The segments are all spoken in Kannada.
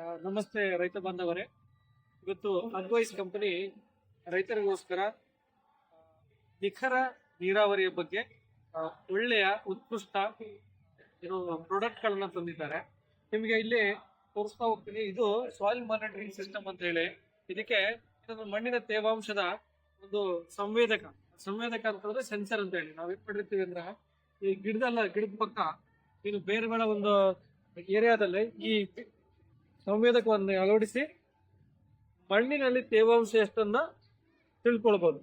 ನಮಸ್ತೆ ರೈತ ಬಾಂಧವರೇ. ಇವತ್ತು ಅಡ್ವೈಸ್ ಕಂಪನಿ ರೈತರಿಗೋಸ್ಕರ ನಿಖರ ನೀರಾವರಿಯ ಬಗ್ಗೆ ಒಳ್ಳೆಯ, ಉತ್ಕೃಷ್ಟ, ಏನು ಪ್ರಾಡಕ್ಟ್ ಗಳನ್ನ ತಂದಿದ್ದಾರೆ. ನಿಮಗೆ ಇಲ್ಲಿ ತೋರಿಸ್ತಾ ಹೋಗ್ತೀನಿ. ಇದು ಸಾಯಿಲ್ ಮಾನಿಟರಿಂಗ್ ಸಿಸ್ಟಮ್ ಅಂತ ಹೇಳಿ. ಇದಕ್ಕೆ ಮಣ್ಣಿನ ತೇವಾಂಶದ ಒಂದು ಸಂವೇದಕ. ಸಂವೇದಕ ಅಂತಂದ್ರೆ ಸೆನ್ಸರ್ ಅಂತ ಹೇಳಿ. ನಾವ್ ಏನ್ ಮಾಡಿರ್ತೀವಿ ಅಂದ್ರೆ, ಈ ಗಿಡದಲ್ಲ, ಗಿಡದ ಪಕ್ಕ, ಇದು ಬೇರುಗಳ ಒಂದು ಏರಿಯಾದಲ್ಲಿ ಈ ಸಂವೇದಕವನ್ನು ಅಳವಡಿಸಿ ಮಣ್ಣಿನಲ್ಲಿ ತೇವಾಂಶ ಎಷ್ಟನ್ನ ತಿಳ್ಕೊಳ್ಬಹುದು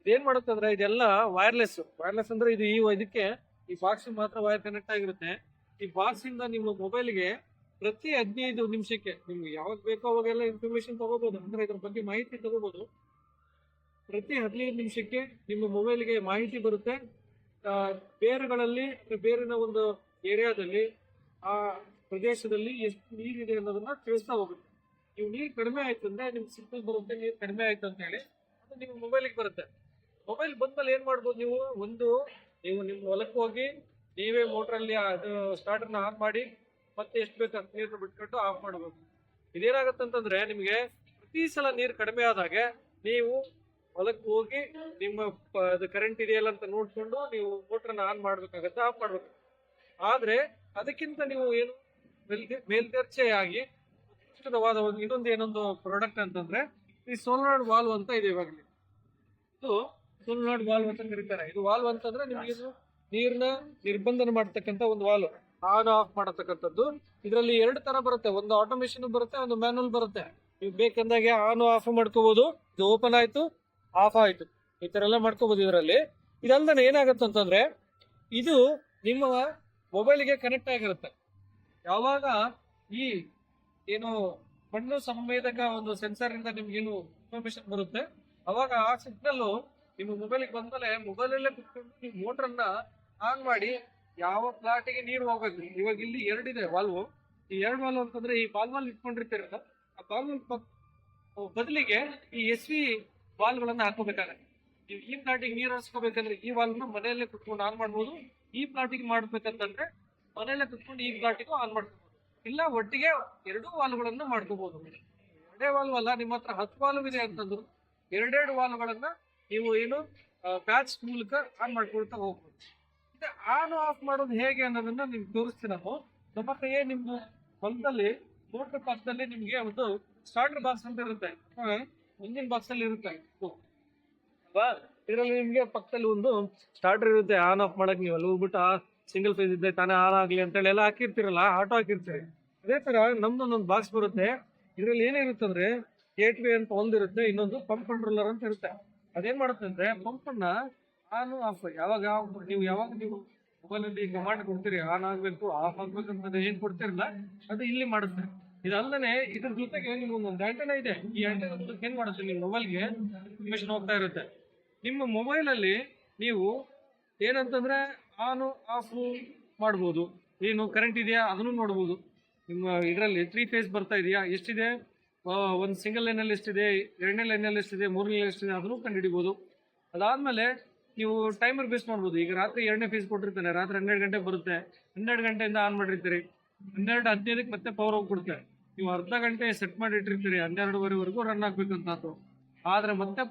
ಇದೇನು ಮಾಡುತ್ತೆ ಅಂದ್ರೆ ಇದೆಲ್ಲ ವೈರ್ಲೆಸ್ ವೈರ್ಲೆಸ್ ಅಂದ್ರೆ ಇದು ಈ ಇದಕ್ಕೆ ಈ ಬಾಕ್ಸ್ ಮಾತ್ರ ವೈರ್ ಕನೆಕ್ಟ್ ಆಗಿರುತ್ತೆ. ಈ ಬಾಕ್ಸ್ ಇಂದ ನಿಮ್ಮ ಮೊಬೈಲ್ಗೆ ಪ್ರತಿ ಹದಿನೈದು ನಿಮಿಷಕ್ಕೆ ನಿಮ್ಗೆ ಯಾವಾಗ ಬೇಕೋ ಅವಾಗೆಲ್ಲ ಇನ್ಫಾರ್ಮೇಶನ್ ತಗೋಬಹುದು ಅಂದ್ರೆ ಇದ್ರ ಬಗ್ಗೆ ಮಾಹಿತಿ ತಗೋಬಹುದು ಪ್ರತಿ ಹದಿನೈದು ನಿಮಿಷಕ್ಕೆ ನಿಮ್ಮ ಮೊಬೈಲ್ಗೆ ಮಾಹಿತಿ ಬರುತ್ತೆ. ಬೇರುಗಳಲ್ಲಿ, ಬೇರಿನ ಒಂದು ಏರಿಯಾದಲ್ಲಿ ಆ ಪ್ರದೇಶದಲ್ಲಿ ಎಷ್ಟು ನೀರಿದೆ ಅನ್ನೋದನ್ನ ತಿಳಿಸ್ತಾ ಹೋಗುತ್ತೆ. ನೀವು ನೀರು ಕಡಿಮೆ ಆಯ್ತು ಅಂದ್ರೆ ನಿಮ್ಗೆ ಸಿಗ್ನಲ್ ಬರುತ್ತೆ, ನೀರು ಕಡಿಮೆ ಆಯ್ತು ಅಂತ ಹೇಳಿ ಅದು ನಿಮ್ಮ ಮೊಬೈಲಿಗೆ ಬರುತ್ತೆ. ಮೊಬೈಲ್ ಬಂದ್ಮೇಲೆ ಏನ್ ಮಾಡ್ಬೋದು ನೀವು? ಒಂದು, ನೀವು ನಿಮ್ಮ ಹೊಲಕ್ಕೆ ಹೋಗಿ, ನೀವೇ ಮೋಟ್ರಲ್ಲಿ ಅದು ಸ್ಟಾರ್ಟರ್ನ ಆನ್ ಮಾಡಿ, ಮತ್ತೆ ಎಷ್ಟು ಬೇಕು ನೀರು ಬಿಟ್ಕೊಂಡು ಆಫ್ ಮಾಡಬೇಕು ಇದೇನಾಗುತ್ತೆ ಅಂತಂದ್ರೆ ನಿಮಗೆ ಪ್ರತಿ ಸಲ ನೀರು ಕಡಿಮೆ ಆದಾಗ ನೀವು ಹೊಲಕ್ಕೆ ಹೋಗಿ ನಿಮ್ಮ ಅದು ಕರೆಂಟ್ ಇದೆಯಲ್ಲ ಅಂತ ನೋಡ್ಕೊಂಡು ನೀವು ಮೋಟ್ರನ್ನ ಆನ್ ಮಾಡ್ಬೇಕಾಗತ್ತೆ ಆಫ್ ಮಾಡ್ಬೇಕು. ಆದ್ರೆ ಅದಕ್ಕಿಂತ ನೀವು ಏನು ಮೇಲ್ದರ್ಜೆಯಾಗಿ ಉತ್ಕೃಷ್ಟವಾದ ಒಂದು ಇನ್ನೊಂದು ಏನೊಂದು ಪ್ರಾಡಕ್ಟ್ ಅಂತಂದ್ರೆ ಈ ಸೋಲಾರ್ ವಾಲ್ವ್ ಅಂತ ಇದೆ ಇವಾಗಲೇ. ಇದು ಸೋಲಾರ್ ವಾಲ್ವ್ ಅಂತ ಕರೀತಾರೆ. ಇದು ವಾಲ್ವ್ ಅಂತಂದ್ರೆ ನಿಮಗೆ ಇದು ನೀರ್ನ ನಿರ್ಬಂಧನ ಮಾಡತಕ್ಕಂತ ಒಂದು ವಾಲ್ವ್ ಆನ್ ಆಫ್ ಮಾಡತಕ್ಕಂಥದ್ದು. ಇದರಲ್ಲಿ ಎರಡು ತರ ಬರುತ್ತೆ. ಒಂದು ಆಟೋಮೇಷನ್ ಬರುತ್ತೆ, ಒಂದು ಮ್ಯಾನುವಲ್ ಬರುತ್ತೆ. ನೀವು ಬೇಕಂದಾಗೆ ಆನ್ ಆಫ್ ಮಾಡ್ಕೋಬಹುದು ಇದು ಓಪನ್ ಆಯ್ತು ಆಫ್ ಆಯ್ತು. ಈ ತರ ಎಲ್ಲ ಮಾಡ್ಕೋಬಹುದು ಇದರಲ್ಲಿ. ಇದಲ್ದೇ ಏನಾಗುತ್ತೆ ಅಂತಂದ್ರೆ ಇದು ನಿಮ್ಮ ಮೊಬೈಲ್ಗೆ ಕನೆಕ್ಟ್ ಆಗಿರುತ್ತೆ. ಯಾವಾಗ ಈ ಏನು ಮಣ್ಣು ಸಂವೇದಕ ಒಂದು ಸೆನ್ಸರ್ ಇಂದ ನಿಮ್ಗೇನು ಇನ್ಫಾರ್ಮೇಶನ್ ಬರುತ್ತೆ? ಅವಾಗ ಆ ಸಿಗ್ನಲ್ ನಿಮ್ಮ ಮೊಬೈಲ್ಗೆ ಬಂದ್ಮೇಲೆ ಮೊಬೈಲ್ ಅಲ್ಲೇ ಕುತ್ಕೊಂಡು ನೀವು ಮೋಟ್ರನ್ನ ಆನ್ ಮಾಡಿ ಯಾವ ಪ್ಲಾಟಿಗೆ ನೀರು ಹೋಗ್ಬೇಕು ಇವಾಗ ಇಲ್ಲಿ ಎರಡಿದೆ ವಾಲ್ವು ಈ ಎರಡು ವಾಲ್ವ್ ಅಂತಂದ್ರೆ ಈ ಬಾಲ್ವಲ್ ಇಟ್ಕೊಂಡಿರ್ತೀರಲ್ಲ ಆ ಬಾಲ್ವಲ್ ಬದಲಿಗೆ ಈ ಎಸ್ ವಿ ವಾಲ್ಗಳನ್ನ ಹಾಕೋಬೇಕಾಗತ್ತೆ ನೀವು ಈ ಪ್ಲಾಟಿಗೆ ನೀರು ಹರಿಸ್ಕೋಬೇಕಂದ್ರೆ ಈ ವಾಲ್ವ್ನ ಮನೆಯಲ್ಲೇ ಕುತ್ಕೊಂಡು ಆನ್ ಮಾಡ್ಬೋದು. ಈ ಪ್ಲಾಟಿಗೆ ಮಾಡ್ಬೇಕಂತಂದ್ರೆ ಮನೆಯಲ್ಲೇ ಕುತ್ಕೊಂಡು ಈ ಪ್ಲಾಟಿಗೂ ಆನ್ ಮಾಡ್ಕೋಬಹುದು ಇಲ್ಲ, ಒಟ್ಟಿಗೆ ಎರಡೂ ವಾಲ್ಗಳನ್ನು ಮಾಡ್ಕೋಬಹುದು ಎರಡೇ ವಾಲ್ವ್ ಅಲ್ಲ ನಿಮ್ಮ ಹತ್ರ ಹತ್ತು ವಾಲ್ವ್ ಇದೆ ಅಂತಂದ್ರು, ಎರಡೆರಡು ವಾಲ್ವ್ಗಳನ್ನ ನೀವು ಏನು ಪ್ಯಾಚ್ ಮೂಲಕ ಆನ್ ಮಾಡ್ಕೊಳ್ತಾ ಹೋಗ್ಬೋದು. ಇದು ಆನ್ ಆಫ್ ಮಾಡೋದು ಹೇಗೆ ಅನ್ನೋದನ್ನ ನಿಮ್ಗೆ ತೋರಿಸ್ತೀನಿ ನಾವು ನಮ್ಮ ಹತ್ರ ಏನ್ ನಿಮ್ದು ಹೊಲದಲ್ಲಿ, ಮೋಟರ್ ಪಕ್ಕದಲ್ಲಿ ನಿಮ್ಗೆ ಒಂದು ಸ್ಟಾರ್ಟರ್ ಬಾಕ್ಸ್ ಅಂತ ಇರುತ್ತೆ. ಇಂಜಿನ್ ಬಾಕ್ಸ್ ಅಲ್ಲಿ ಇರುತ್ತೆ. ಇದರಲ್ಲಿ ನಿಮ್ಗೆ ಪಕ್ಕದಲ್ಲಿ ಒಂದು ಸ್ಟಾರ್ಟರ್ ಇರುತ್ತೆ. ಆನ್ ಆಫ್ ಮಾಡಕ್ ನೀವು ಅಲ್ಲಿ ಹೋಗ್ಬಿಟ್ಟು ಸಿಂಗಲ್ ಫೇಸ್ ಇದ್ದೆ ತಾನೇ ಆನ್ ಆಗಲಿ ಅಂತ ಹೇಳಿ ಎಲ್ಲ ಹಾಕಿರ್ತೀರಲ್ಲ ಆಟೋ ಹಾಕಿರ್ತೀರಿ. ಅದೇ ತರ ನಮ್ದು ಒಂದೊಂದು ಬಾಕ್ಸ್ ಬರುತ್ತೆ. ಇದರಲ್ಲಿ ಏನಿರುತ್ತೆ ಅಂದ್ರೆ ಗೇಟ್ ವೇ ಅಂತ ಒಂದಿರುತ್ತೆ ಇನ್ನೊಂದು ಪಂಪ್ ಕಂಟ್ರೋಲರ್ ಅಂತ ಇರುತ್ತೆ. ಅದೇನು ಮಾಡುತ್ತೆ ಅಂದ್ರೆ ಪಂಪನ್ನು ಆನ್ ಆಫ್ ಯಾವಾಗ ನೀವು ಯಾವಾಗ ನೀವು ಮೊಬೈಲ್ ಅಲ್ಲಿ ಕಮಾಂಡ್ ಕೊಡ್ತೀರಿ ಆನ್ ಆಗಬೇಕು ಆಫ್ ಆಗಬೇಕು ಅಂತ ಏನು ಕೊಡ್ತಿರಲ್ಲ, ಅದು ಇಲ್ಲಿ ಮಾಡುತ್ತೆ. ಇದಲ್ಲದೆ ಇದ್ರ ಜೊತೆಗೆ ನಿಮ್ಗೆ ಒಂದು ಆಂಟೆನಾ ಇದೆ. ಈ ಆಂಟೆನಾ ಏನು ಮಾಡುತ್ತೆ, ನಿಮ್ಮ ಮೊಬೈಲ್ಗೆ ಇನ್ಫಾರ್ಮೇಶನ್ ಹೋಗ್ತಾ ಇರುತ್ತೆ. ನಿಮ್ಮ ಮೊಬೈಲ್ ಅಲ್ಲಿ ನೀವು ಏನಂತಂದ್ರೆ ಆನ್, ಆಫ್ ಮಾಡ್ಬೋದು. ಏನು ಕರೆಂಟ್ ಇದೆಯಾ? ಅದನ್ನು ನೋಡ್ಬೋದು. ನಿಮ್ಮ ಇದರಲ್ಲಿ ತ್ರೀ ಫೇಸ್ ಬರ್ತಾ ಇದೆಯಾ? ಎಷ್ಟಿದೆ? ಒಂದು ಸಿಂಗಲ್ ಲೈನಲ್ಲಿ ಎಷ್ಟಿದೆ? ಎರಡನೇ ಲೈನಲ್ಲಿ ಎಷ್ಟಿದೆ? ಮೂರನೇ ಲೈನ್ ಎಷ್ಟಿದೆ? ಅದನ್ನು ಕಂಡುಹಿಡಿಬೋದು. ಅದಾದಮೇಲೆ ನೀವು ಟೈಮರ್ ಬೇಸ್ ಮಾಡ್ಬೋದು ಈಗ ರಾತ್ರಿ ಎರಡನೇ ಫೇಸ್ ಕೊಟ್ಟಿರ್ತಾನೆ ರಾತ್ರಿ ಹನ್ನೆರಡು ಗಂಟೆಗೆ ಬರುತ್ತೆ. ಹನ್ನೆರಡು ಗಂಟೆಯಿಂದ ಆನ್ ಮಾಡಿರ್ತೀರಿ. ಹನ್ನೆರಡು ಹದಿನೈದಕ್ಕೆ ಮತ್ತೆ ಪವರ್ ಕೊಡುತ್ತೆ. ನೀವು ಅರ್ಧ ಗಂಟೆ ಸೆಟ್ ಮಾಡಿ ಇಟ್ಟಿರ್ತೀರಿ. ಹನ್ನೆರಡುವರೆವರೆಗೂ ರನ್ ಆಗ್ಬೇಕಂತ ಆದ್ರೆ ಮತ್ತೆ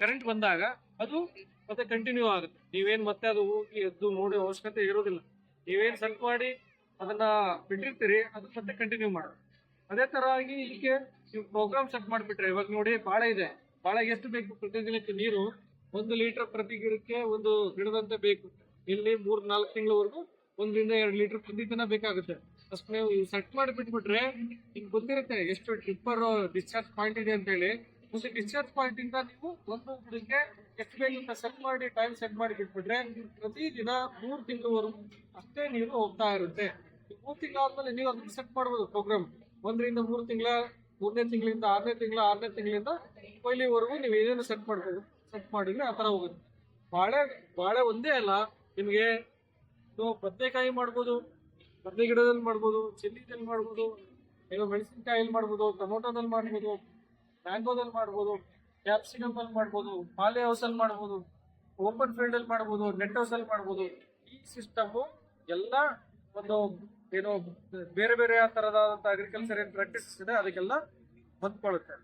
ಕರೆಂಟ್ ಬಂದಾಗ ಅದು ಮತ್ತೆ ಕಂಟಿನ್ಯೂ ಆಗುತ್ತೆ. ನೀವೇನ್ ಮತ್ತೆ ಅದು ಹೋಗಿ ಎದ್ದು ನೋಡಿ ಅವಶ್ಯಕತೆ ಇರೋದಿಲ್ಲ. ನೀವೇನ್ ಸೆಟ್ ಮಾಡಿ ಅದನ್ನ ಬಿಟ್ಟಿರ್ತೀರಿ, ಅದು ಮತ್ತೆ ಕಂಟಿನ್ಯೂ ಮಾಡಿ ಅದೇ ತರ ಆಗಿ ಹೀಗೆ ನೀವು ಪ್ರೋಗ್ರಾಮ್ ಸೆಟ್ ಮಾಡಿಬಿಟ್ರೆ, ಇವಾಗ ನೋಡಿ ಬಾಳೆ ಇದೆ. ಬಾಳೆಗೆ ಎಷ್ಟು ಬೇಕು ಪ್ರತಿದಿನಕ್ಕೆ ನೀರು? ಒಂದು ಲೀಟರ್ ಪ್ರತಿ ಗಿಡಕ್ಕೆ ಒಂದು ಗಿಡದಂತೆ ಬೇಕು. ಇಲ್ಲಿ ಮೂರ್, ನಾಲ್ಕು ತಿಂಗಳವರೆಗೂ ಒಂದರಿಂದ ಎರಡು ಲೀಟರ್ ಪ್ರತಿದಿನ ಬೇಕಾಗುತ್ತೆ. ಅಷ್ಟು ನೀವು ಸೆಟ್ ಮಾಡಿ ಬಿಟ್ಬಿಟ್ರೆ, ನಿಮ್ಗೆ ಗೊತ್ತಿರುತ್ತೆ ಎಷ್ಟು ಟಿಪ್ಪರ್ ಡಿಸ್ಚಾರ್ಜ್ ಪಾಯಿಂಟ್ ಇದೆ ಅಂತ ಹೇಳಿ ಒಂದು ಡಿಸ್ಚಾರ್ಜ್ ಪಾಯಿಂಟ್ ಇಂದ ನೀವು ಒಂದು ಹುಡುಗಿಗೆ ಎಷ್ಟು ಅಂತ ಸೆಟ್ ಮಾಡಿ ಟೈಮ್ ಸೆಟ್ ಮಾಡಿ ಬಿಟ್ಬಿಟ್ರೆ ಪ್ರತಿದಿನ ಮೂರು ತಿಂಗಳವರೆಗೂ ಅಷ್ಟೇ ನೀರು ಹೋಗ್ತಾ ಇರುತ್ತೆ. ಮೂರು ತಿಂಗಳಾದ್ಮೇಲೆ ನೀವು ಅದನ್ನ ಸೆಟ್ ಮಾಡ್ಬೋದು ಪ್ರೋಗ್ರಾಮ್ ಒಂದರಿಂದ ಮೂರು ತಿಂಗಳ, ಮೂರನೇ ತಿಂಗಳಿಂದ ಆರನೇ ತಿಂಗಳ, ಆರನೇ ತಿಂಗಳಿಂದ ಕೊಯ್ಲಿವರೆಗೂ ನೀವು ಏನೇನು ಸೆಟ್ ಮಾಡ್ಬೋದು ಸೆಟ್ ಮಾಡಿದ್ರೆ ಆ ಥರ ಹೋಗುತ್ತೆ. ಬಾಳೆ ಬಾಳೆ ಒಂದೇ ಅಲ್ಲ, ನಿಮಗೆ ನೀವು ಬದನೆಕಾಯಿ ಮಾಡ್ಬೋದು, ಬದನೆ ಗಿಡದಲ್ಲಿ ಮಾಡ್ಬೋದು, ಚೆಲ್ಲಿದಲ್ಲಿ ಮಾಡ್ಬೋದು, ಏನೋ ಮೆಣಸಿನ್ಕಾಯಲ್ಲಿ ಮಾಡ್ಬೋದು, ಟೊಮೊಟೊದಲ್ಲಿ ಮಾಡ್ಬೋದು. ಮ್ಯಾಂಗೋದಲ್ಲಿ ಮಾಡ್ಬೋದು ಕ್ಯಾಪ್ಸಿಕಮ್ ಅಲ್ಲಿ ಮಾಡ್ಬೋದು ಪಾಲಿ ಹೌಸ್ ಅಲ್ಲಿ ಮಾಡ್ಬೋದು ಓಪನ್ ಫೀಲ್ಡ್ ಅಲ್ಲಿ ಮಾಡ್ಬೋದು ನೆಟ್ ಹೌಸ್ ಅಲ್ಲಿ ಮಾಡ್ಬೋದು. ಈ ಸಿಸ್ಟಮ್ ಎಲ್ಲ ಒಂದು ಏನು ಬೇರೆ ಬೇರೆ ಆ ತರದಾದಂತ ಅಗ್ರಿಕಲ್ಚರ್ ಏನ್ ಪ್ರಾಕ್ಟೀಸ್ ಇದೆ, ಅದಕ್ಕೆಲ್ಲ ಹೊಂದ್ಕೊಳ್ಳುತ್ತೆ